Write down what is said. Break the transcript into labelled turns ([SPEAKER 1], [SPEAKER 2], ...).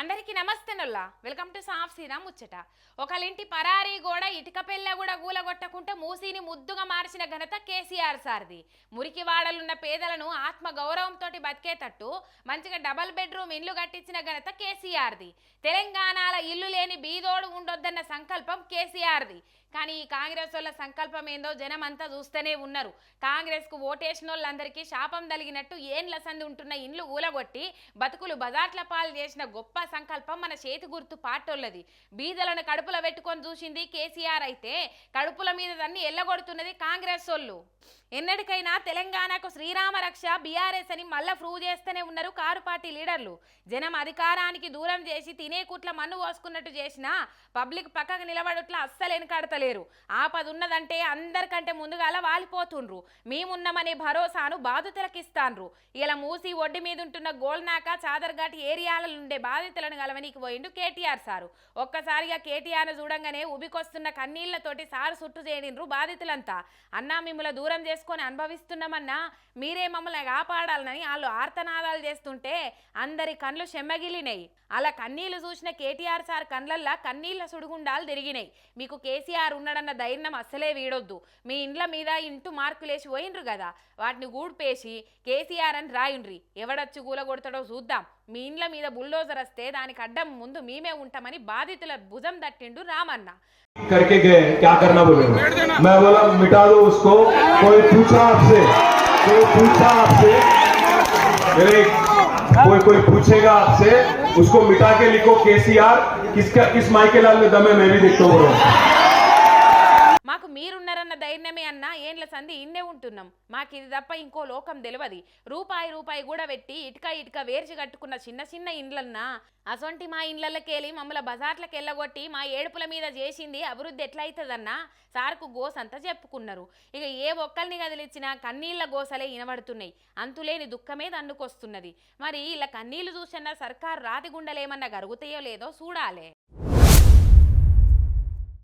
[SPEAKER 1] అందరికీ నమస్తే నొల్లా. Welcome to సాఫ్ సీనా ముచ్చట. ఒకళ్ళింటి పరారీ గోడ ఇటుక పెళ్ళ కూడా గూలగొట్టకుంటే మూసీని ముద్దుగా మార్చిన ఘనత కేసీఆర్ సార్ది. మురికి వాడలున్న పేదలను ఆత్మ గౌరవంతో బతికేటట్టు మంచిగా డబల్ బెడ్రూమ్ ఇల్లు కట్టించిన ఘనత కేసీఆర్ది. తెలంగాణలో ఇల్లు లేని బీదోడు ఉండొద్దన్న సంకల్పం కేసీఆర్ది. కానీ ఈ కాంగ్రెస్ వాళ్ళ సంకల్పం ఏందో జనం అంతా చూస్తూనే ఉన్నారు. కాంగ్రెస్కు ఓటేసిన వాళ్ళందరికీ శాపం తలిగినట్టు ఏండ్ల సంది ఉంటున్న ఇండ్లు ఊలగొట్టి బతుకులు బజాట్ల పాలు చేసిన గొప్ప సంకల్పం మన చేతి గుర్తు పాటోళ్ళది. బీదలను కడుపులో పెట్టుకొని చూసింది కేసీఆర్ అయితే కడుపుల మీద దాన్ని ఎల్లగొడుతున్నది కాంగ్రెస్ వాళ్ళు. ఎన్నటికైనా తెలంగాణకు శ్రీరామ రక్ష బీఆర్ఎస్ అని మళ్ళా ప్రూవ్ చేస్తూనే ఉన్నారు కారు పార్టీ లీడర్లు. జనం అధికారానికి దూరం చేసి తినే కుట్ల మన్ను పోసుకున్నట్టు చేసినా పబ్లిక్ పక్కకు నిలబడుట్లా అస్సలు వెనకాడతలేరు. ఆపదున్నదంటే అందరికంటే ముందుగాల వాలిపోతుండ్రు. మేమున్నామనే భరోసాను బాధితులకిస్తాన్రు ఇలా మూసి ఒడ్డు మీద ఉంటున్న గోల్నాక చాదర్ఘాట్ ఏరియాలలో ఉండే బాధితులను గలవనీకి పోయిండు కేటీఆర్ సారు. ఒక్కసారిగా కేటీఆర్ను చూడంగానే ఉబికొస్తున్న కన్నీళ్ళతోటి సారు సుట్టు చేడిండ్రు బాధితులంతా. అన్నా మిమ్మల్ని దూరం చేసుకొని అనుభవిస్తున్నామన్నా మీరే మమ్మల్ని కాపాడాలని వాళ్ళు ఆర్తనాదాలు చేస్తుంటే అందరి కండ్లు చెమ్మగిలినాయి. అలా కన్నీళ్ళు చూసిన కేటీఆర్ సార్ కండ్లల్లా కన్నీళ్ళ సుడుగుండాలు తిరిగినాయి. మీకు కేసీఆర్ ఉన్నాడన్న ధైర్యం అస్సలే వీడొద్దు. మీ ఇండ్ల మీద ఇంటూ మార్కులేసి పోయిండ్రు కదా. వాటిని గూడ్పేసి కేసీఆర్ అని రాయుండ్రి. ఎవడొచ్చి గూలగొడతాడో చూద్దాం. మీ ఇండ్ల మీద బుల్డోజర్ వస్తే దానికి అడ్డం ముందు మేమే ఉంటామని బాధితుల భుజం తట్టిండు రామన్న.
[SPEAKER 2] करके गए, क्या करना बोले मैं बोला, मिटा दो उसको, कोई पूछा आपसे? कोई पूछा आपसे? कोई कोई पूछेगा आपसे? उसको मिटा के लिखो, केसीआर, किसका, किस माइकेलाल में दम है, मैं भी देखता हूँ।
[SPEAKER 1] మీరున్నారన్న ధైర్యమే అన్న ఏండ్ల సంధి ఇన్నే ఉంటున్నాం. మాకు ఇది తప్ప ఇంకో లోకం తెలియదు రూపాయి రూపాయి కూడా పెట్టి ఇటుక ఇటుక వేర్చి కట్టుకున్న చిన్న చిన్న ఇండ్లన్నా. అసొంటి మా ఇండ్లకెళ్ళి మమ్మల్ని బజార్లకు వెళ్ళగొట్టి మా ఏడుపుల మీద చేసింది అభివృద్ధి ఎట్లయితుందన్నా సార్కు గోసంతా చెప్పుకున్నారు. ఇక ఏ ఒక్కరిని కదిలిచ్చినా కన్నీళ్ళ గోసలే వినబడుతున్నాయి అంతులేని దుఃఖమే దండుకొస్తున్నది మరి ఇలా కన్నీళ్ళు చూసన్నా సర్కారు రాతిగుండలేమన్నా గరుగుతాయో లేదో చూడాలే.